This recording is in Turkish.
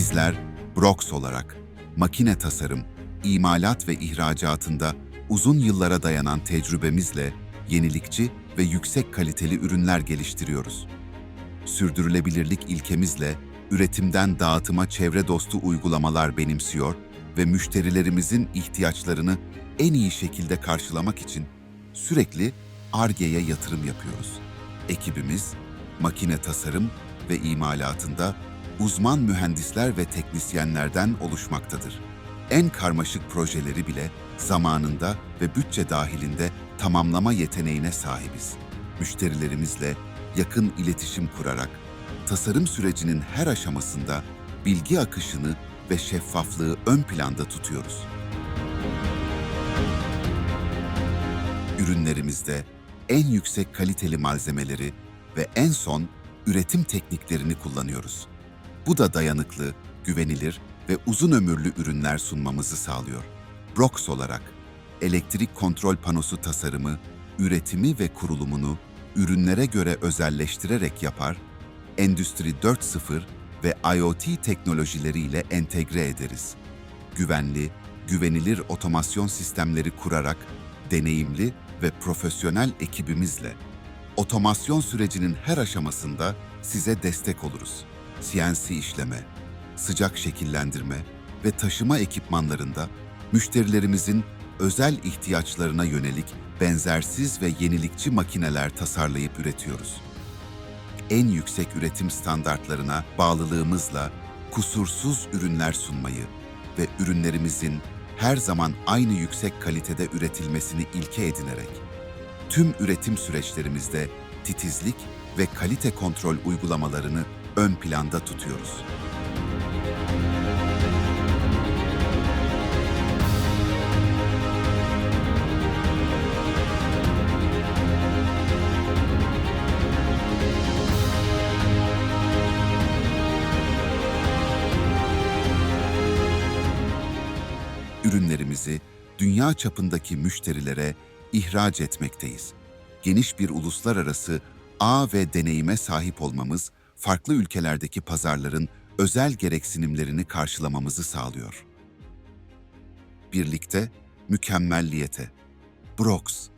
Bizler Brox olarak makine tasarım, imalat ve ihracatında uzun yıllara dayanan tecrübemizle yenilikçi ve yüksek kaliteli ürünler geliştiriyoruz. Sürdürülebilirlik ilkemizle üretimden dağıtıma çevre dostu uygulamalar benimsiyor ve müşterilerimizin ihtiyaçlarını en iyi şekilde karşılamak için sürekli Ar-Ge'ye yatırım yapıyoruz. Ekibimiz makine tasarım ve imalatında uzman mühendisler ve teknisyenlerden oluşmaktadır. En karmaşık projeleri bile zamanında ve bütçe dahilinde tamamlama yeteneğine sahibiz. Müşterilerimizle yakın iletişim kurarak tasarım sürecinin her aşamasında bilgi akışını ve şeffaflığı ön planda tutuyoruz. Ürünlerimizde en yüksek kaliteli malzemeleri ve en son üretim tekniklerini kullanıyoruz. Bu da dayanıklı, güvenilir ve uzun ömürlü ürünler sunmamızı sağlıyor. Brox olarak elektrik kontrol panosu tasarımı, üretimi ve kurulumunu ürünlere göre özelleştirerek yapar, Endüstri 4.0 ve IoT teknolojileriyle entegre ederiz. Güvenli, güvenilir otomasyon sistemleri kurarak deneyimli ve profesyonel ekibimizle otomasyon sürecinin her aşamasında size destek oluruz. CNC işleme, sıcak şekillendirme ve taşıma ekipmanlarında müşterilerimizin özel ihtiyaçlarına yönelik benzersiz ve yenilikçi makineler tasarlayıp üretiyoruz. En yüksek üretim standartlarına bağlılığımızla kusursuz ürünler sunmayı ve ürünlerimizin her zaman aynı yüksek kalitede üretilmesini ilke edinerek tüm üretim süreçlerimizde titizlik ve kalite kontrol uygulamalarını ön planda tutuyoruz. Ürünlerimizi dünya çapındaki müşterilere ihraç etmekteyiz. Geniş bir uluslararası ağ ve deneyime sahip olmamız, farklı ülkelerdeki pazarların özel gereksinimlerini karşılamamızı sağlıyor. Birlikte mükemmelliyete. Brox